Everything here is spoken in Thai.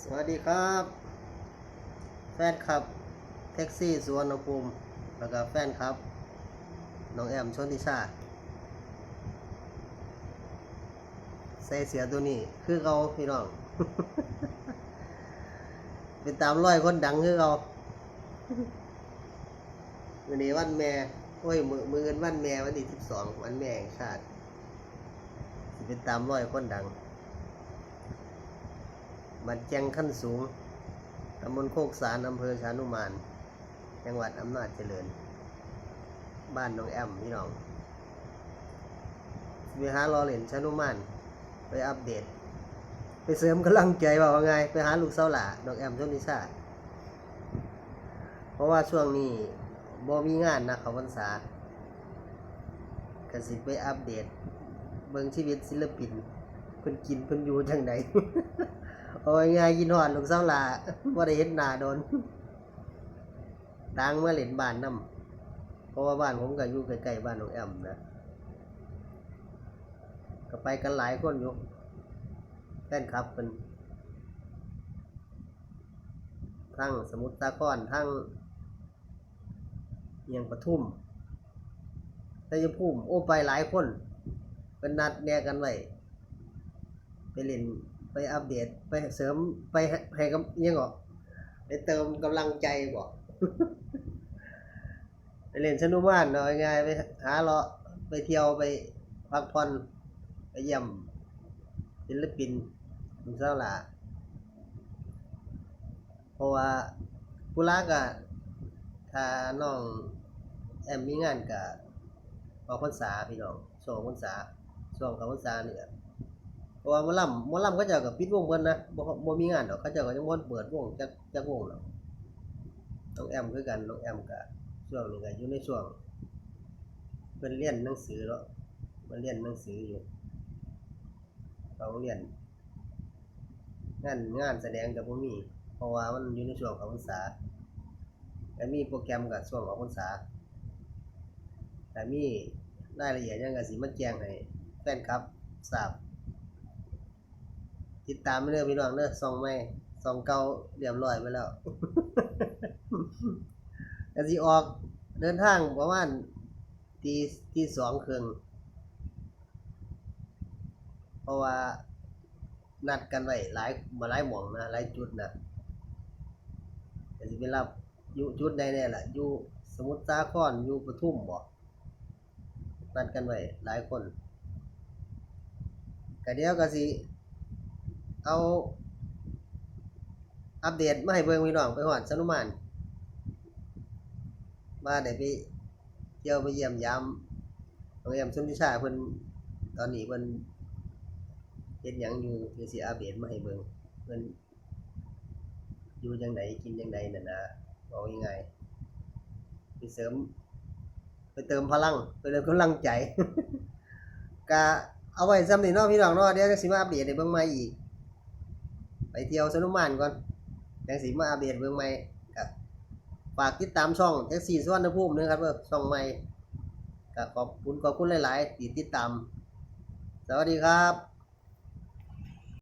สวัสดีครับ แฟนคลับแท็กซี่สุวนภูมิแล้วก็แฟนครับน้องแอมชนทิชาใส่เสียตัวนี้ คือเขาพี่น้อง เป็นตามร้อยคนดังคือเขาวันนี้วันแม่โอ้ยมือมืออนวันแม่วันที่สิบสองวันแม่แห่งชาติเป็นตามร้อยคนดัง บัดแจงขั้นสูงตำบลโคกสารอำเภอชานุมาน จังหวัดอำนาจเจริญ บ้านน้องแอมพี่น้องไปหารอเหรียญชานุมาน ไปอัปเดต ไปเสริมกำลังใจว่าว่าไง ไปหาลูกเสาหล่าน้องแอมชนนิชาเพราะว่าช่วงนี้บ่มีงานนะเขาพรรษากสิไปอัปเดต เบิ่งชีวิตศิลปินเพิ่นกินเพิ่นอยู่จังได โอ้ยง่ายกินหอดลูกเสาหลาว่าได้เห็นหน้าโดน ดังเมื่อเล่นบ้านน้ำเพราะว่าบ้านผมก็อยู่ใกล้ๆบ้านของแอมนะก็ไปกันหลายคนอยู่แฟนคลับเป็นทั้งสมุทรสาครทั้งเมียงปทุมชัยภูมิโอ้ไปหลายคน เป็นนัดแนกันไว้ไปเล่น ไปอัปเดต ไปเสริมไปให้ให้กำยังบอกไปเติมกำลังใจบอกไปเล่นสนุกบ้านเนาะง่ายไปหาเลาะไปเที่ยวไปพักผ่อนไปเยี่ยมศิลปินมุสาหลาเพราะว่าผู้รักอะถ้าน้องแอมมีงานกับออกพรรษาพี่น้องช่วงพรรษาช่วงเขาพรรษาเนี่ย เพราะว่าหมอลำหมอลำเขาเจ้าก็ปิดวงเพิ่นนะบ่บ่มีงานดอกเขาเจ้าก็ยังบ่เปิดวงจักจักวงดอกน้องแอมคือกันน้องแอมก็ช่วงนี้ก็อยู่ในช่วงเพิ่นเรียนหนังสือเนาะเพิ่นเรียนหนังสืออยู่เขาเรียนงานงานแสดงก็บ่มี เพราะว่ามันอยู่ในช่วงของพรรษาแต่มีโปรแกรมก็ช่วงของพรรษาแต่มีรายละเอียดยังก็สิมาแจ้งให้แฟนคลับทราบ ติดตามไปเรื่อยพี่น้องเด้อซองไม่ซองเก่าเรียบร้อยไปแล้วก็สิออกเดินทางประมาณตีตีสองครึ่งเพราะว่านัดกันไว้หลายมาหลายหม่องนะหลายจุดนะก็สิไปรับอยู่จุดใดเนี่ยแหละอยู่สมุทรสาครอยู่ปทุมบ่นัดกันไว้หลายคนก็เดี๋ยวก็สิ เอาอัปเดตมาให้เบิ่งพี่น้องไปหอดสนุมานมาได้ไปเที่ยวไปเยี่ยมยามโรงแรมชนทิชาเพิ่นตอนนี้เพิ่นเฮ็ดหยังอยู่เดี๋ยวสิอัปเดตมาให้เบิ่งเพิ่นอยู่จังไดกินจังไดนั่นนะบอกง่ายๆไปเสริม ไปเติมพลังไปเติมกำลังใจก็เอาไว้ซ้ำนี่เนาะพี่น้องเนาะเดี๋ยวจะสิมาอัปเดตให้เบิ่งใหม่อีก ไปเที่ยวสนุมานก่อนจังสีมาอัปเดตเบิ่งใหม่ก็ฝากติดตามช่องแท็กซี่สวรรณภูมินะครับเด้อช่องใหม่ก็ขอบคุณขอบคุณหลาย ๆ ที่ติดตาม สวัสดีครับ